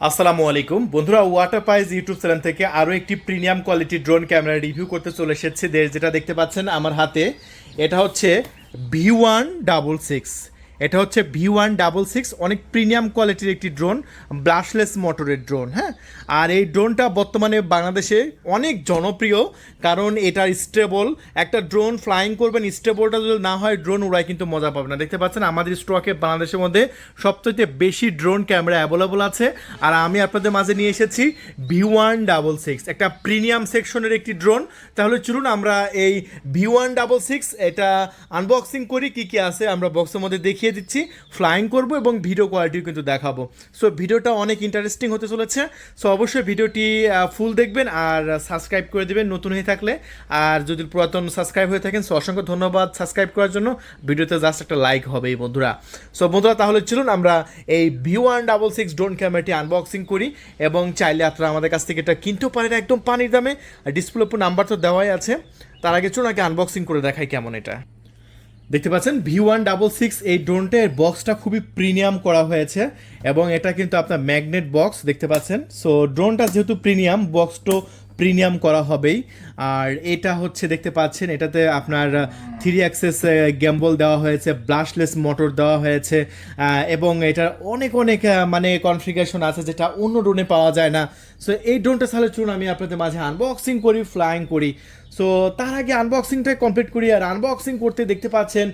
আসসালামু আলাইকুম। বন্ধুরা ওয়াটার পাইজ ইউটিউব চ্যানেল থেকে আরও একটি premium quality drone camera review করতে চলে এসেছে। যেটা দেখতে পাচ্ছেন আমার হাতে, এটা হচ্ছে ভি ওয়ান ডাবল সিক্স এটা হচ্ছে ভি ওয়ান ডাবল সিক্স, অনেক প্রিমিয়াম কোয়ালিটির একটি ড্রোন ব্রাশলেস মোটরের ড্রোন হ্যাঁ? আর এই ড্রোনটা বর্তমানে বাংলাদেশে অনেক জনপ্রিয়, কারণ এটা স্টেবল একটা ড্রোন ফ্লাইং করবেন স্টেবলটা যদি না হয় ড্রোন উড়াই কিন্তু মজা পাবে না। দেখতে পাচ্ছেন, আমাদের স্টকে বাংলাদেশের মধ্যে সবথেকে বেশি ড্রোন ক্যামেরা অ্যাভেলেবল আছে। আর আমি আপনাদের মাঝে নিয়ে এসেছি ভি ওয়ান ডাবল সিক্স, একটা প্রিমিয়াম সেকশনের একটি ড্রোন তাহলে চলুন আমরা এই ভি ওয়ান ডাবল সিক্স, এটা আনবক্সিং করি, কী কী আছে, আমরা বক্সের মধ্যে দেখিয়ে দিচ্ছি ফ্লাইং করব এবং ভিডিও কোয়ালিটিও কিন্তু দেখাবো। সো ভিডিওটা অনেক ইন্টারেস্টিং হতে চলেছে। সো অবশ্যই ভিডিওটি ফুল দেখবেন আর সাবস্ক্রাইব করে দেবেন নতুন হয়ে থাকলে। আর যদি পুরাতন সাবস্ক্রাইব হয়ে থাকেন সো অসংখ্য ধন্যবাদ সাবস্ক্রাইব করার জন্য। ভিডিওতে জাস্ট একটা লাইক হবে এই বন্ধুরা। সো বন্ধুরা, তাহলে চলুন আমরা এই V one double six drone ক্যামেরাটি আনবক্সিং করি এবং চাইলে আপনারা আমাদের কাছ থেকে এটা কিনতেও পারেন একদম পানির দামে। ডিসপ্লে নাম্বার তো দেওয়াই আছে। তার আগে চলুন আগে আনবক্সিং করে দেখাই কেমন এটা। দেখতে পাচ্ছেন ভি ওয়ান ডাবল সিক্স এই ড্রোনটার বক্সটা খুবই প্রিমিয়াম করা হয়েছে এবং এটা কিন্তু আপনার ম্যাগনেট বক্স দেখতে পাচ্ছেন। সো ড্রোনটা যেহেতু প্রিমিয়াম বক্সটো প্রিমিয়াম করা হবেই। আর এটা হচ্ছে, দেখতে পাচ্ছেন, এটাতে আপনার থ্রি অ্যাক্সেস গ্যাম্বল দেওয়া হয়েছে ব্লাশলেস মোটর দেওয়া হয়েছে এবং এটার অনেক অনেক মানে কনফিগারেশন আছে যেটা অন্য ড্রোনে পাওয়া যায় না। সো এই ড্রোনটা তাহলে চুন আমি আপনাদের মাঝে আনবক্সিং করি ফ্লাইং করি। সো তার আগে আনবক্সিংটা কমপ্লিট করি আর আনবক্সিং করতে দেখতে পাচ্ছেন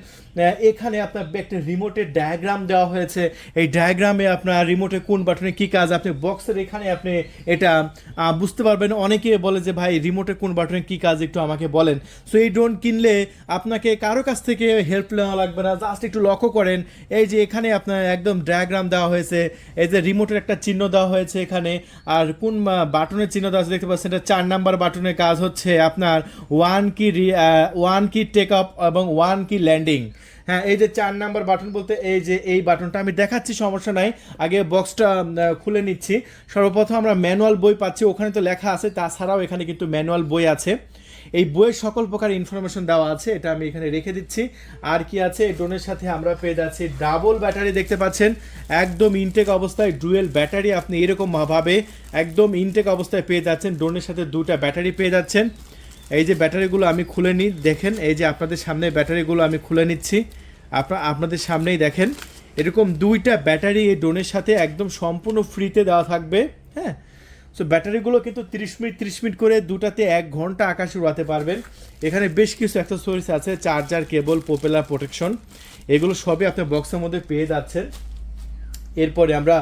এখানে আপনার একটা রিমোটের ডায়াগ্রাম দেওয়া হয়েছে। এই ডায়াগ্রামে আপনার রিমোটে কোন বাটনে কী কাজ, আপনি বক্সের এখানে আপনি এটা বুঝতে পারবেন। অনেকে বলে যে, ভাই রিমোটে কোন বাটনে কী কাজ, একটু আমাকে বলেন। সো এই ড্রোন কিনলে আপনাকে কারও কাছ থেকে হেল্প নেওয়া লাগবে না। জাস্ট একটু লক্ষ্য করেন, এই যে এখানে আপনার একদম ডায়াগ্রাম দেওয়া হয়েছে। এই যে রিমোটের একটা চিহ্ন দেওয়া হয়েছে এখানে। আর কোন বাটনের চিহ্ন দেওয়া আছে, দেখতে পাচ্ছেন, এটা চার নাম্বার বাটনের কাজ হচ্ছে। আপনার one key one key take up এবং ওয়ান কি ল্যান্ডিং হ্যাঁ এই যে চার নাম্বার বাটন বলতে এই যে এই বাটনটা আমি দেখাচ্ছি, সমস্যা নাই। আগে বক্সটা খুলে নিচ্ছি। সর্বপ্রথম আমরা ম্যানুয়াল বই পাচ্ছি, ওখানে তো লেখা আছে, তাছাড়াও এখানে কিন্তু ম্যানুয়াল বই আছে। এই বইয়ের সকল প্রকার ইনফরমেশন দেওয়া আছে, এটা আমি এখানে রেখে দিচ্ছি। আর কি আছে? এই ড্রোনের সাথে আমরা পেয়ে যাচ্ছি ডাবল ব্যাটারি দেখতে পাচ্ছেন। একদম ইনটেক অবস্থায় ডুয়েল ব্যাটারি আপনি এরকমভাবে একদম ইনটেক অবস্থায় পেয়ে যাচ্ছেন। ড্রোনের সাথে দুটা ব্যাটারি পেয়ে যাচ্ছেন। এই যে ব্যাটারিগুলো আমি খুলে নিই দেখেন, এই যে আপনাদের সামনে ব্যাটারিগুলো আমি খুলে নিচ্ছি। আপনার আপনাদের সামনেই দেখেন, এরকম দুইটা ব্যাটারি এই ড্রোনের সাথে একদম সম্পূর্ণ ফ্রিতে দেওয়া থাকবে হ্যাঁ? সো ব্যাটারিগুলো কিন্তু তিরিশ মিনিট তিরিশ মিনিট করে দুটাতে এক ঘণ্টা আকাশে উড়াতে পারবেন। এখানে বেশ কিছু অ্যাক্সেসরিজ আছে চার্জার কেবল পপুলার প্রোটেকশন এগুলো সবই আপনার বক্সের মধ্যে পেয়ে যাচ্ছেন। এরপরে আমরা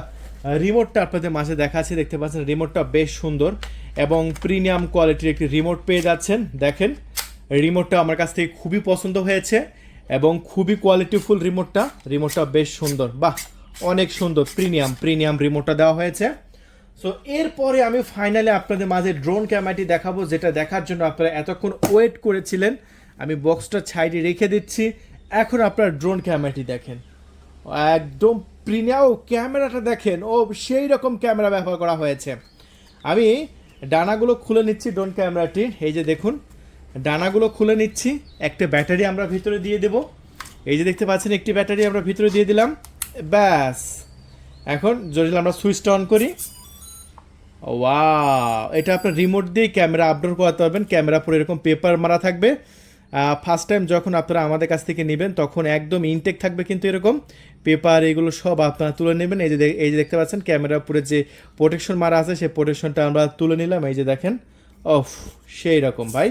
রিমোটটা আপনাদের মাঝে দেখাচ্ছি, দেখতে পাচ্ছেন রিমোটটা বেশ সুন্দর। এবং প্রিমিয়াম কোয়ালিটির একটি রিমোট পেয়ে যাচ্ছেন। দেখেন রিমোটটা আমার কাছ থেকে খুবই পছন্দ হয়েছে এবং খুবই কোয়ালিটিফুল রিমোটটা রিমোটটা বেশ সুন্দর। বাহ, অনেক সুন্দর। প্রিমিয়াম প্রিমিয়াম রিমোটটা দেওয়া হয়েছে। সো এরপরে আমি ফাইনালি আপনাদের মাঝে ড্রোন ক্যামেরাটি দেখাবো, যেটা দেখার জন্য আপনারা এতক্ষণ ওয়েট করেছিলেন। আমি বক্সটা সাইডে রেখে দিচ্ছি। এখন আপনার ড্রোন ক্যামেরাটি দেখেন। একদম প্রিমিয়াম ক্যামেরাটা দেখেন। ও সেই রকম ক্যামেরা ব্যবহার করা হয়েছে। আমি ডানাগুলো খুলে নিচ্ছি ড্রোন ক্যামেরাটি এই যে দেখুন, ডানাগুলো খুলে নিচ্ছি, একটা ব্যাটারি আমরা ভিতরে দিয়ে দেব। এই যে দেখতে পাচ্ছেন, একটি ব্যাটারি আমরা ভিতরে দিয়ে দিলাম। ব্যাস। এখন যদি আমরা সুইচটা অন করি। ওয়া এটা আপনার রিমোট দিয়ে ক্যামেরা আপডোর করাতে পারবেন। ক্যামেরা পরে এরকম পেপার মারা থাকবে। ফার্স্ট টাইম যখন আপনারা আমাদের কাছ থেকে নেবেন, তখন একদম ইনটেক থাকবে কিন্তু এরকম। পেপার এগুলো সব আপনারা তুলে নেবেন। এই যে এই যে দেখতে পাচ্ছেন ক্যামেরা উপরে যে প্রোটেকশন মারা আছে, সেই প্রোটেকশনটা আমরা তুলে নিলাম। এই যে দেখেন অফ সেই রকম ভাই।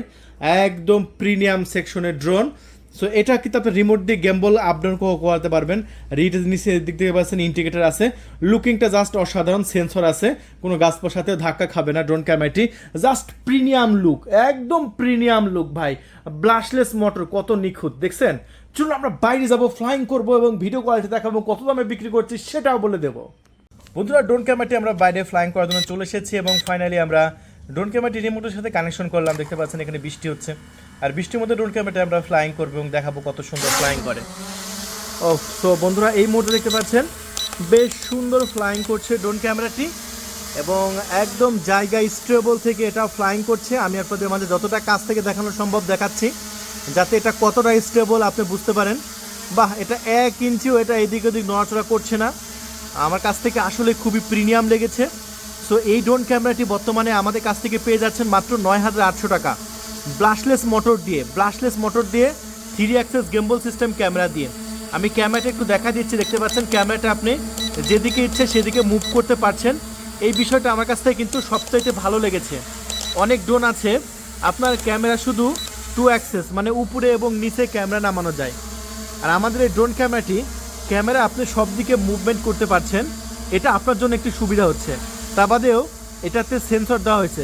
একদম প্রিমিয়াম সেকশনের ড্রোন সো এটা কিন্তু আপনি রিমোট দিয়ে গেমবল আপডাউন করাতে পারবেন। রিট নিচে দিক থেকে পাচ্ছেন ইন্ডিকেটার আছে। লুকিংটা জাস্ট অসাধারণ সেন্সর আছে। কোনো গাছপার সাথে ধাক্কা খাবে না ড্রোন ক্যামেরাটি জাস্ট প্রিমিয়াম লুক একদম প্রিমিয়াম লুক ভাই। ব্লাশলেস মোটর কত নিখুঁত, দেখছেন? চলুন আমরা বাইরে যাব ফ্লাইং করব এবং ভিডিও কোয়ালিটি দেখাবো, কত দামে বিক্রি করছি সেটাও বলে দেবো। বন্ধুরা ড্রোন ক্যামেরাটি আমরা বাইরে ফ্লাইং করার জন্য চলে এসেছি এবং ফাইনালি আমরা ড্রোন ক্যামেরাটি রিমোটের সাথে কানেকশন করলাম, দেখতে পাচ্ছেন এখানে বৃষ্টি হচ্ছে। আর বৃষ্টির মধ্যে ড্রোন ক্যামেরাটা আমরা ফ্লাইং করব এবং দেখাবো কত সুন্দর ফ্লাইং করে। ও সো বন্ধুরা, এই মুহূর্তে দেখতে পাচ্ছেন বেশ সুন্দর ফ্লাইং করছে ড্রোন ক্যামেরাটি এবং একদম জায়গা স্টেবল থেকে এটা ফ্লাইং করছে। আমি আপনাদের মাঝে যতটা কাছ থেকে দেখানো সম্ভব দেখাচ্ছি, যাতে এটা কতটা স্টেবল আপনি বুঝতে পারেন। বাহ, এটা এক ইঞ্চিও এটা এদিক ওদিক নড়াচড়া করছে না। আমার কাছ থেকে আসলে খুবই প্রিমিয়াম লেগেছে। সো এই ড্রোন ক্যামেরাটি বর্তমানে আমাদের কাছ থেকে পেয়ে যাচ্ছেন মাত্র নয় হাজার আটশো টাকা। ব্লাশলেস মোটর দিয়ে ব্লাশলেস মোটর দিয়ে three axis gimbal system camera দিয়ে। আমি ক্যামেরাটা একটু দেখা দিচ্ছি, দেখতে পাচ্ছেন ক্যামেরাটা আপনি যেদিকে ইচ্ছে সেদিকে মুভ করতে পারছেন। এই বিষয়টা আমার কাছ থেকে কিন্তু সবচাইতে ভালো লেগেছে। অনেক ড্রোন আছে, আপনার ক্যামেরা শুধু টু অ্যাক্সেস মানে উপরে এবং নিচে ক্যামেরা নামানো যায়। আর আমাদের এই ড্রোন ক্যামেরাটি ক্যামেরা আপনি সব দিকে মুভমেন্ট করতে পারছেন। এটা আপনার জন্য একটি সুবিধা হচ্ছে। তা বাদেও এটাতে সেন্সর দেওয়া হয়েছে।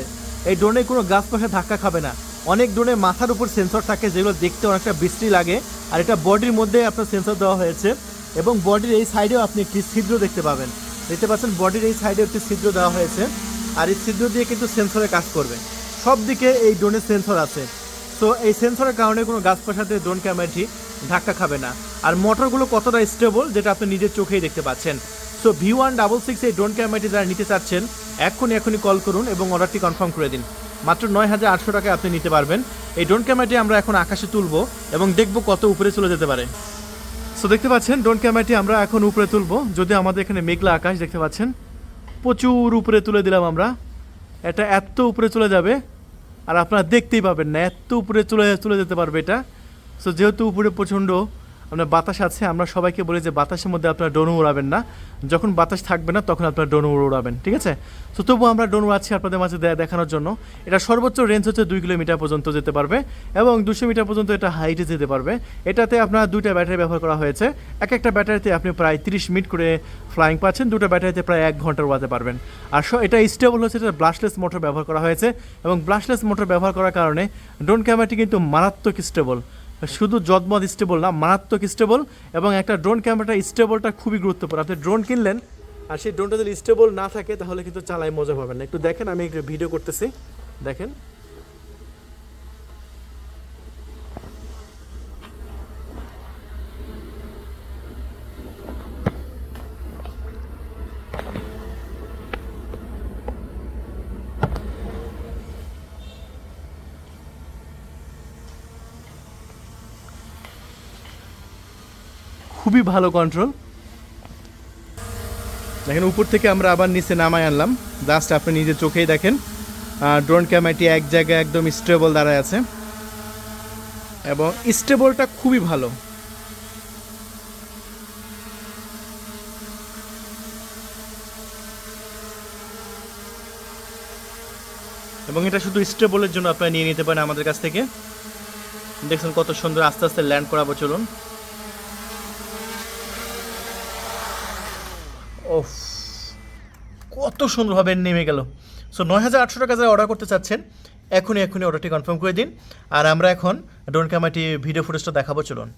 এই ড্রোনে কোনো গাছ পাশে ধাক্কা খাবে না। অনেক ড্রোনে মাথার উপর সেন্সর থাকে যেগুলো দেখতে অনেকটা বৃষ্টি লাগে আর এটা বডির মধ্যে আপনার সেন্সর দেওয়া হয়েছে এবং বডির এই সাইডেও আপনি একটি ছিদ্র দেখতে পাবেন। দেখতে পাচ্ছেন বডির এই সাইডে একটি ছিদ্র দেওয়া হয়েছে আর এই ছিদ্র দিয়ে কিন্তু সেন্সরে কাজ করবে। সব দিকে এই ড্রোনের সেন্সর আছে। সো এই সেন্সরের কারণে কোনো গাছ পাশাতে ড্রোন ক্যামেরাটি ধাক্কা খাবে না। আর মোটরগুলো কতটা স্টেবল যেটা আপনি নিজের চোখেই দেখতে পাচ্ছেন। So V one double six এই ড্রোন ক্যামেরাটি যারা নিতে চাচ্ছেন, এক্ষুনি এখনই কল করুন এবং অর্ডারটি কনফার্ম করে দিন। মাত্র নয় হাজার আটশো টাকায় আপনি নিতে পারবেন। এই ড্রোন ক্যামেরাটি আমরা এখন আকাশে তুলব এবং দেখব কত উপরে চলে যেতে পারে। সো দেখতে পাচ্ছেন ড্রোন ক্যামেরাটি আমরা এখন উপরে তুলব। যদি আমাদের এখানে মেঘলা আকাশ দেখতে পাচ্ছেন, প্রচুর উপরে তুলে দিলাম আমরা। এটা এত উপরে চলে যাবে, আর আপনারা দেখতেই পাবেন না, এত উপরে চলে চলে যেতে পারবে এটা। সো যেহেতু উপরে প্রচণ্ড আপনার বাতাস আছে, আমরা সবাইকে বলি যে বাতাসের মধ্যে আপনারা ড্রোন উড়াবেন না। যখন বাতাস থাকবে না, তখন আপনারা ড্রোন উড়াবেন, ঠিক আছে? তো তবুও আমরা ড্রোন উড়াচ্ছি আপনাদের মাঝে দেখানোর জন্য। এটা সর্বোচ্চ রেঞ্জ হচ্ছে দুই কিলোমিটার পর্যন্ত যেতে পারবে এবং দুশো মিটার পর্যন্ত এটা হাইটে যেতে পারবে। এটাতে আপনার দুইটা ব্যাটারি ব্যবহার করা হয়েছে। এক একটা ব্যাটারিতে আপনি প্রায় তিরিশ মিনিট করে ফ্লাইং পাচ্ছেন, দুটো ব্যাটারিতে প্রায় এক ঘণ্টা উড়াতে পারবেন। আর এটা স্টেবল হচ্ছে, এটা ব্লাশলেস মোটর ব্যবহার করা হয়েছে এবং ব্লাশলেস মোটর ব্যবহার করার কারণে ড্রোন ক্যামেরাটি কিন্তু মারাত্মক স্টেবল শুধু যদমদ স্টেবল না, মারাত্মক স্টেবল এবং একটা ড্রোন ক্যামেরাটা, স্টেবলটা খুবই গুরুত্বপূর্ণ। আপনি ড্রোন কিনলেন আর সেই ড্রোনটা যদি স্টেবল না থাকে, তাহলে কিন্তু চালাই মজা পাবেন না। একটু দেখেন, আমি একটু ভিডিও করতেছি। দেখেন। খুবই ভালো কন্ট্রোল দেখেন, উপর থেকে আমরা আবার নিচে নামায় আনলাম। জাস্ট আপনি নিজের চোখেই দেখেন। ড্রোন ক্যামেরাটি এক জায়গায় একদম স্টেবল দাঁড়ায় আছে। এবং স্টেবলটা খুবই ভালো। এবং এটা শুধু স্টেবলের জন্য আপনারা নিয়ে নিতে পারেন আমাদের কাছ থেকে। দেখছেন কত সুন্দর আস্তে আস্তে ল্যান্ড করাবো, চলুন। ওফ, কত সুন্দরভাবে নেমে গেল। সো নয় হাজার আটশো টাকা যারা অর্ডার করতে চাচ্ছেন, এখনই এখনই অর্ডারটি কনফার্ম করে দিন। আর আমরা এখন ডোনকামাটি ভিডিও ফুটেজটা দেখাবো, চলুন।